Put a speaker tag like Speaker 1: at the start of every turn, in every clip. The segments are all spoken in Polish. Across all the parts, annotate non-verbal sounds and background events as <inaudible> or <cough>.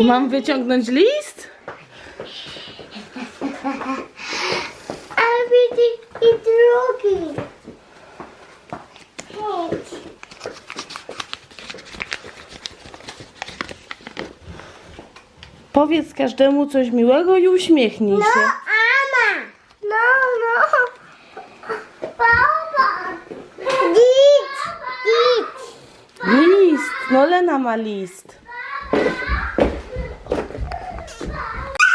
Speaker 1: Mam wyciągnąć list?
Speaker 2: A widzę i drugi.
Speaker 1: Powiedz każdemu coś miłego i uśmiechnij
Speaker 2: No,
Speaker 1: się.
Speaker 2: Ama. No, no. Baba. Git. Git.
Speaker 1: List. No Lena ma list.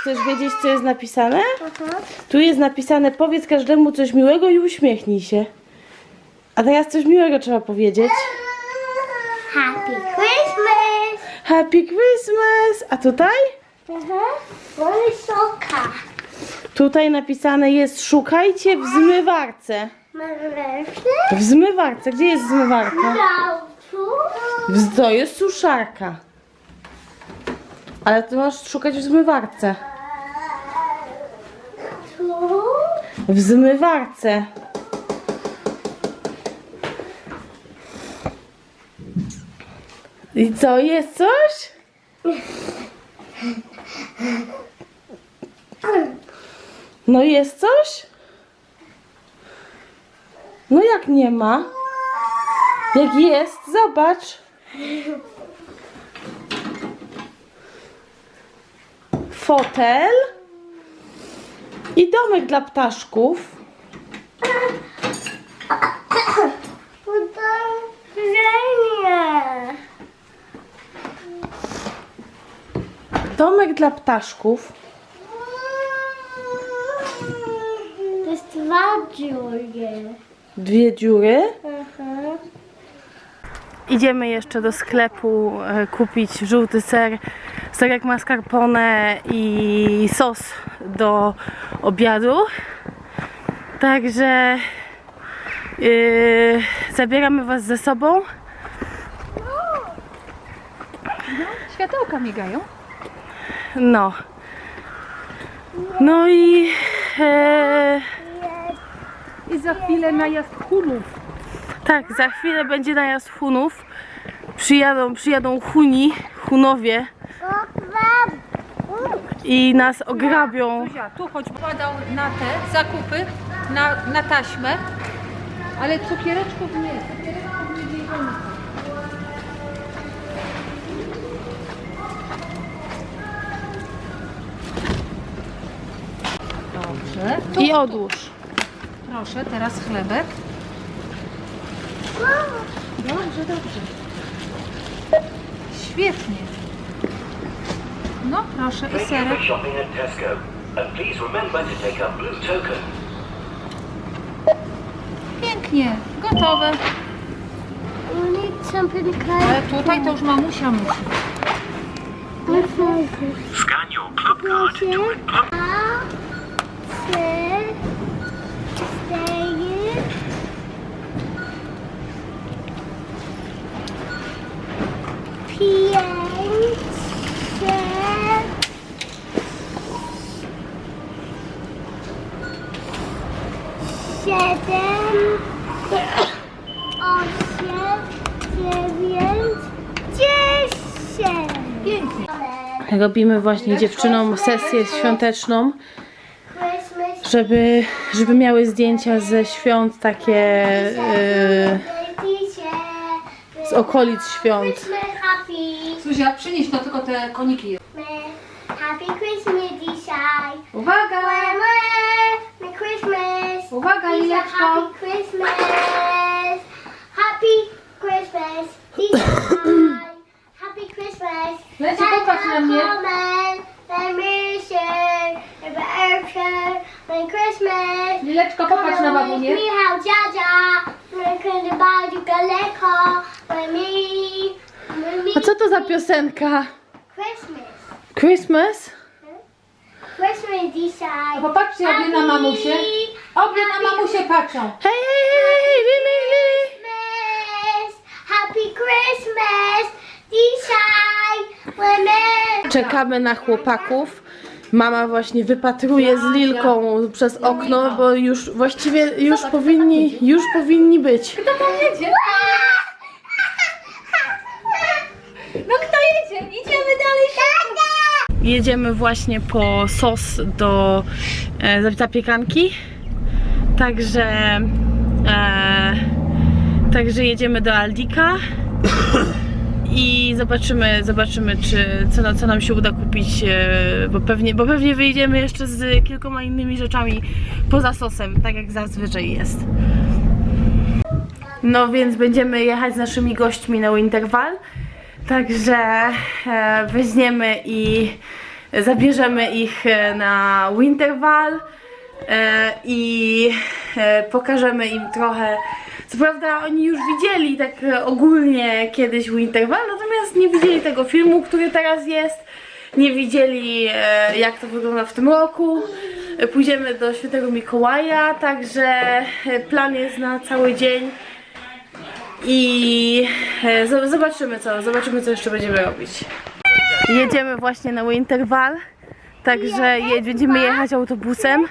Speaker 1: Chcesz wiedzieć, co jest napisane? Tu jest napisane, powiedz każdemu coś miłego i uśmiechnij się. A teraz coś miłego trzeba powiedzieć.
Speaker 2: Happy Christmas.
Speaker 1: Happy Christmas! A tutaj?
Speaker 2: Mhm. Wysoka.
Speaker 1: Tutaj napisane jest szukajcie w zmywarce. W zmywarce. Gdzie jest zmywarka?
Speaker 2: Dałcu.
Speaker 1: W- To jest suszarka. Ale ty masz szukać w zmywarce.
Speaker 2: Tu.
Speaker 1: W zmywarce. I co, jest coś? No jest coś? No jak nie ma? Jak jest, zobacz. Fotel i domek dla ptaszków. Domek dla ptaszków.
Speaker 2: To jest dwa dziury.
Speaker 1: Dwie dziury.
Speaker 2: Mhm.
Speaker 1: Idziemy jeszcze do sklepu e, kupić żółty ser, serek mascarpone i sos do obiadu. Także yy, zabieramy Was ze sobą.
Speaker 3: Światełka migają.
Speaker 1: No. No i e,
Speaker 3: I za chwilę najazd hunów.
Speaker 1: tak, za chwilę będzie najazd Hunów. Przyjadą, przyjadą Huni, Hunowie i nas ograbią.
Speaker 3: Zuzia, tu choć badał na te zakupy, na, na taśmę, ale cukiereczków nie. Cukiereczków nie bierzemy. Dobrze. Tu,
Speaker 1: I odłóż.
Speaker 3: proszę, teraz chlebek. Dobrze, dobrze. Świetnie. No proszę, i serek.
Speaker 4: for shopping at Tesco. And please remember to take a blue token.
Speaker 3: Pięknie, gotowe.
Speaker 2: We need something to
Speaker 3: Ale tutaj to już mamusia musi.
Speaker 4: Scan your club card to a club.
Speaker 1: Robimy właśnie dziewczynom sesję świąteczną,
Speaker 2: Christmas
Speaker 1: żeby, żeby miały zdjęcia ze świąt takie yy, z okolic świąt.
Speaker 3: Zuzia, przynieś no tylko te koniki.
Speaker 2: Happy Christmas dzisiaj.
Speaker 3: Uwaga!
Speaker 2: Merry Christmas.
Speaker 3: Uwaga, Lileczko!
Speaker 2: Happy Christmas. Happy Christmas.
Speaker 3: Lecie, popatrz na mnie. Lileczko, popatrz na babunię.
Speaker 2: Michał, dziadzia. Kiedy bardzo daleko.
Speaker 1: A co to za piosenka?
Speaker 2: Christmas.
Speaker 1: Christmas?
Speaker 2: Christmas dzisiaj.
Speaker 3: Popatrzcie obie na mamusię. Obie na mamusię patrzą.
Speaker 1: Hej, hej, hej, hej, li, li, li.
Speaker 2: Christmas. Happy Christmas. Dzisiaj.
Speaker 1: Czekamy na chłopaków. Mama właśnie wypatruje z Lilką przez okno, bo już właściwie już powinni, już powinni być.
Speaker 3: Kto tam jedzie? No kto jedzie? Idziemy dalej.
Speaker 1: Jedziemy właśnie po sos do e, zapiekanki. Także e, także jedziemy do Aldika i zobaczymy, zobaczymy czy co, na- co nam się uda kupić, e, bo pewnie, bo pewnie wyjdziemy jeszcze z kilkoma innymi rzeczami poza sosem, tak jak zazwyczaj jest. No więc będziemy jechać z naszymi gośćmi na Winterval. Także e, weźmiemy i zabierzemy ich e, na Winterval i pokażemy im trochę. Co prawda oni już widzieli tak e, ogólnie kiedyś Winterval, natomiast nie widzieli tego filmu, który teraz jest. Nie widzieli e, jak to wygląda w tym roku. E, Pójdziemy do Świętego Mikołaja, także plan jest na cały dzień. I zo- zobaczymy co, zobaczymy co jeszcze będziemy robić. Jedziemy właśnie na Winterval, także je, będziemy jechać autobusem,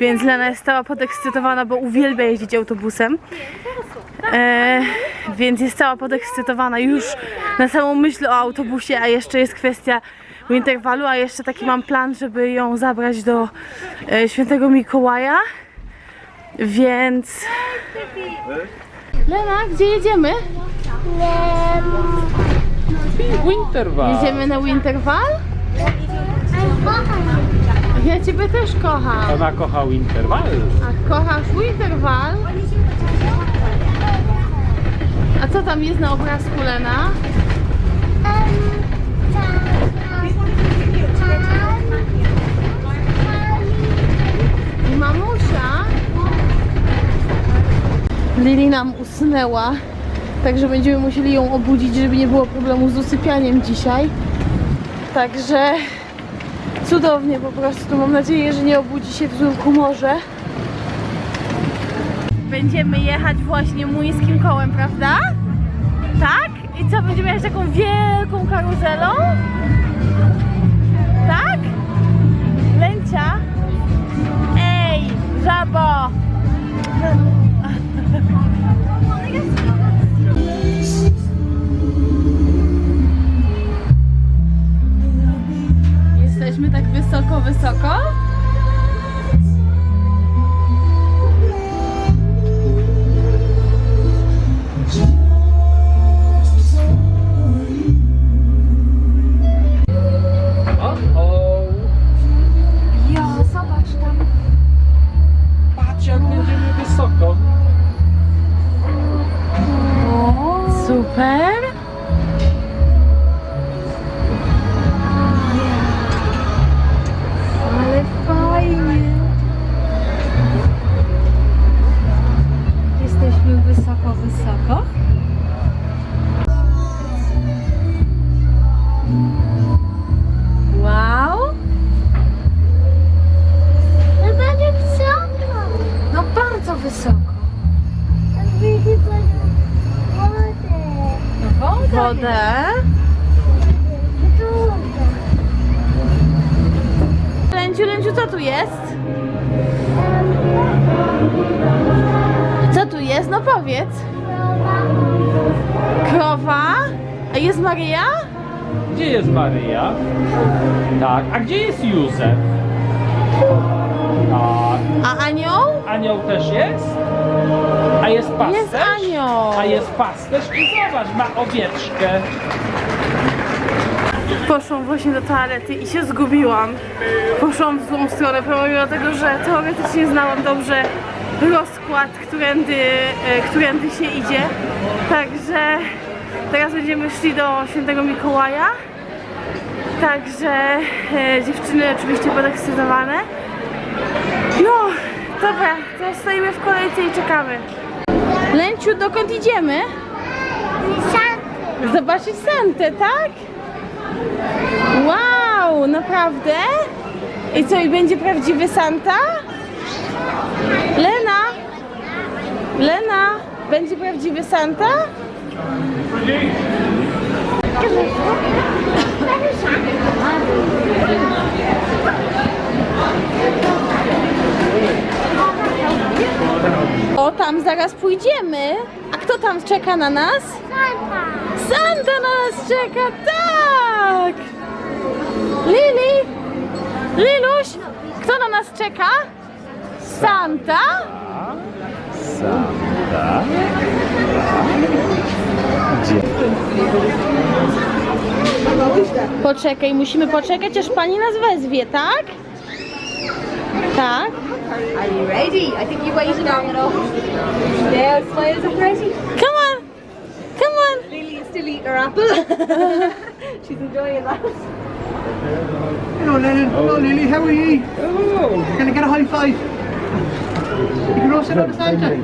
Speaker 1: więc Lena jest cała podekscytowana, bo uwielbia jeździć autobusem. E, więc jest cała podekscytowana już na samą myśl o autobusie, a jeszcze jest kwestia Wintervalu, a jeszcze taki mam plan, żeby ją zabrać do e, Świętego Mikołaja. Więc... Lena, gdzie jedziemy?
Speaker 5: Winterval.
Speaker 1: Jedziemy na Winterval? Ja Ciebie też kocham.
Speaker 5: Ona kocha Winterval.
Speaker 1: A kochasz Winterval? A co tam jest na obrazku, Lena? I mamusia. Lili nam usnęła, także będziemy musieli ją obudzić, żeby nie było problemu z usypianiem dzisiaj. Także cudownie po prostu. Mam nadzieję, że nie obudzi się w złym humorze. Będziemy jechać właśnie młyńskim kołem, prawda? Tak? I co, będziemy jechać taką wielką karuzelą? Tak? Lęcia? Ej, żabo! Jesteśmy tak wysoko, wysoko? Jest? No powiedz. Krowa? A jest Maryja?
Speaker 5: Gdzie jest Maryja? Tak. A gdzie jest Józef? Tak.
Speaker 1: A anioł?
Speaker 5: Anioł też jest? A jest pasterz?
Speaker 1: Jest anioł.
Speaker 5: A jest pasterz i zobacz, ma owieczkę.
Speaker 1: Poszłam właśnie do toalety i się zgubiłam. Poszłam w złą stronę, pomimo tego, że teoretycznie znałam dobrze rozkład, którędy, e, którędy się idzie. Także teraz będziemy szli do świętego Mikołaja. Także e, dziewczyny oczywiście podekscytowane. No, dobra, teraz stoimy w kolejce i czekamy. Lęciu, dokąd idziemy? Zobaczyć Santę, tak? Wow, naprawdę? I co, i będzie prawdziwy Santa? Lena? Lena? Będzie prawdziwy Santa? O, tam zaraz pójdziemy. A kto tam czeka na nas?
Speaker 2: Santa.
Speaker 1: Santa na nas czeka, tak! Lili, nas czeka? Santa?
Speaker 5: Santa. Gdzie?
Speaker 1: Poczekaj, musimy poczekać, aż pani nas wezwie, tak? Tak.
Speaker 3: Are you ready? I think you waited long enough. Yeah, smiles are.
Speaker 1: Come on. Come on.
Speaker 3: Lily is still eating her apple. <laughs> She's enjoying that.
Speaker 6: Hello, Lennon. Hello, Lily. How are you? Can I get a high five? You can all sit on the Santa.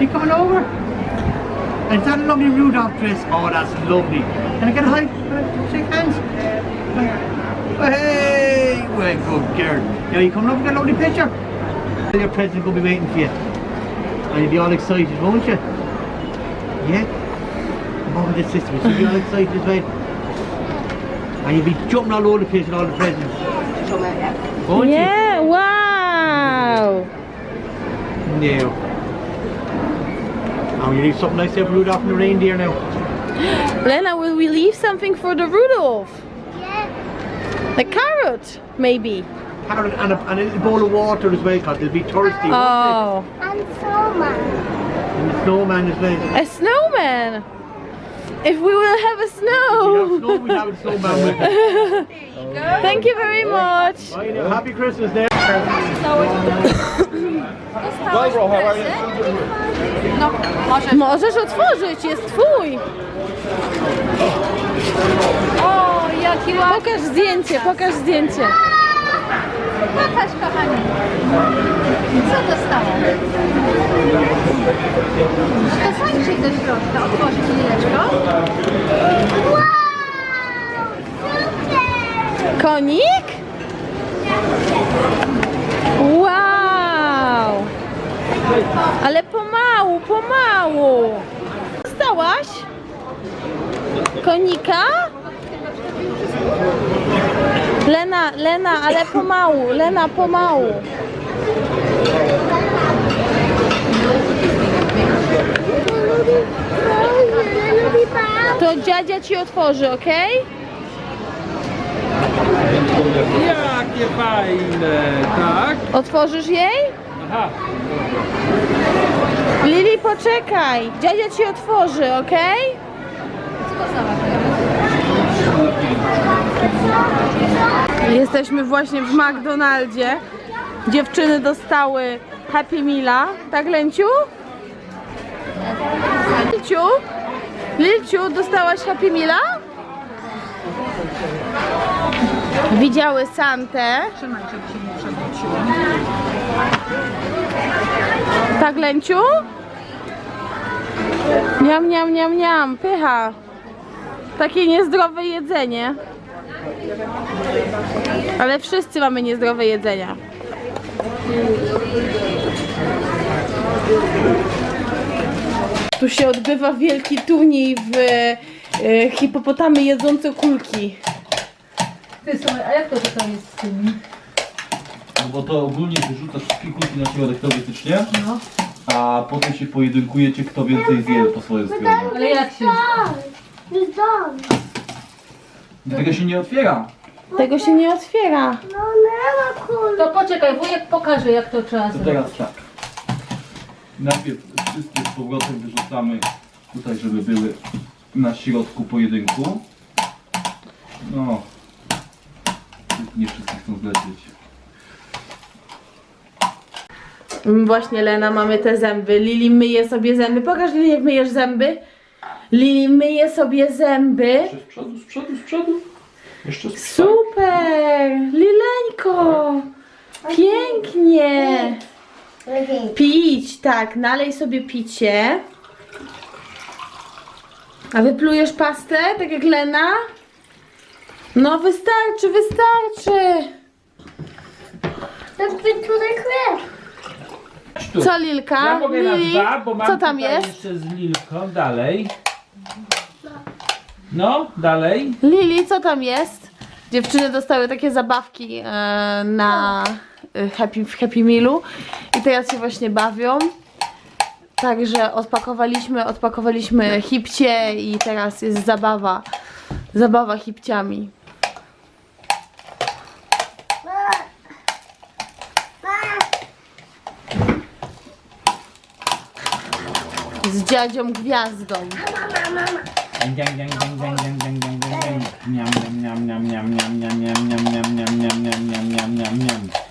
Speaker 6: You coming over? And is that a lovely Rudolph dress? Oh, that's lovely. Can I get a high? Can I shake hands? Hey, well, good girl. Now you coming over and get a lovely picture? Your present will be waiting for you. And you'll be all excited, won't you? Yeah? Oh, the sister, she'll be all excited as well. And you'll be jumping all over the place with all the presents. Won't
Speaker 1: Yeah, wow.
Speaker 6: You? No. Now you leave something nice there for Rudolph and the reindeer now.
Speaker 1: Lena, will we leave something for the Rudolph?
Speaker 2: Yeah.
Speaker 1: The carrot, maybe.
Speaker 6: Carrot and a, and a bowl of water as well, because they'll be thirsty.
Speaker 1: Oh,
Speaker 2: And snowman.
Speaker 6: And the snowman as well.
Speaker 1: a snowman. If we will have a
Speaker 6: We have
Speaker 1: snow.
Speaker 6: snow, we have a <laughs> snowman with us.
Speaker 1: Thank you very much.
Speaker 6: Bye now. Happy Christmas there.
Speaker 3: No, może.
Speaker 1: Możesz otworzyć, jest twój.
Speaker 3: O, jaki ładny.
Speaker 1: Pokaż zdjęcie, pokaż zdjęcie.
Speaker 3: Pokaż, kochani. Co dostałam? To zajrzyj do środka, otworzyć chwileczkę.
Speaker 2: Wow! Super!
Speaker 1: Konik? Wow! Ale pomału, pomału. Dostałaś? Konika? Lena, Lena, ale pomału, Lena, pomału. To dziadzia ci otworzy, ok?
Speaker 5: Jakie fajne, tak?
Speaker 1: Otworzysz jej?
Speaker 5: Aha.
Speaker 1: Lili, poczekaj. Dziadzia ci otworzy, ok? Jesteśmy właśnie w McDonaldzie. Dziewczyny dostały Happy Meala. Tak, Lęciu? Lilciu? Lilciu, dostałaś Happy Meala? Widziały Santę. Tak, Lęciu? Niam, niam, niam, niam, pycha. Takie niezdrowe jedzenie. Ale wszyscy mamy niezdrowe jedzenia. Tu się odbywa wielki turniej w e, hipopotamy jedzące kulki.
Speaker 3: Ty, słuchaj, a jak to tutaj jest z tym?
Speaker 7: No bo to ogólnie wyrzucasz wszystkie kulki na środek teoretycznie,
Speaker 3: No.
Speaker 7: a potem się pojedynkujecie, kto więcej zje po swojej stronie.
Speaker 3: Ale jak się...
Speaker 2: Dom.
Speaker 7: Dlatego się nie otwiera.
Speaker 1: Tego się nie otwiera.
Speaker 2: No nie ma kul.
Speaker 3: To poczekaj, wujek pokaże jak to trzeba
Speaker 7: To
Speaker 3: zrobić.
Speaker 7: teraz tak. Najpierw wszystkie z powrotem wyrzucamy tutaj, żeby były na środku pojedynku. No. Nie wszyscy chcą zlecieć.
Speaker 1: Właśnie Lena, mamy te zęby. Lili myje sobie zęby. Pokaż Lili jak myjesz zęby. Lili myje sobie zęby.
Speaker 7: Z przodu, z przodu, z przodu. Jeszcze z przodu.
Speaker 1: Super! Lileńko! Pięknie! Pić, tak, nalej sobie picie. A wyplujesz pastę, tak jak Lena? No wystarczy, wystarczy!
Speaker 2: To by tutaj.
Speaker 5: Tu.
Speaker 1: Co Lilka?
Speaker 5: Ja mogę na
Speaker 1: Lili,
Speaker 5: dwa, bo mam
Speaker 1: co tam
Speaker 5: tutaj
Speaker 1: jest?
Speaker 5: jeszcze z Lilką. Dalej. No, dalej.
Speaker 1: Lili, co tam jest? Dziewczyny dostały takie zabawki e, na e, happy, w Happy Mealu i teraz się właśnie bawią. Także odpakowaliśmy, odpakowaliśmy hipcie i teraz jest zabawa. Zabawa hipciami. Z dziadzią gwiazdą.
Speaker 5: Dang, dang, dang, dang, dang, dang, dang, dang, dang, dang. Niam, niam, niam, niam,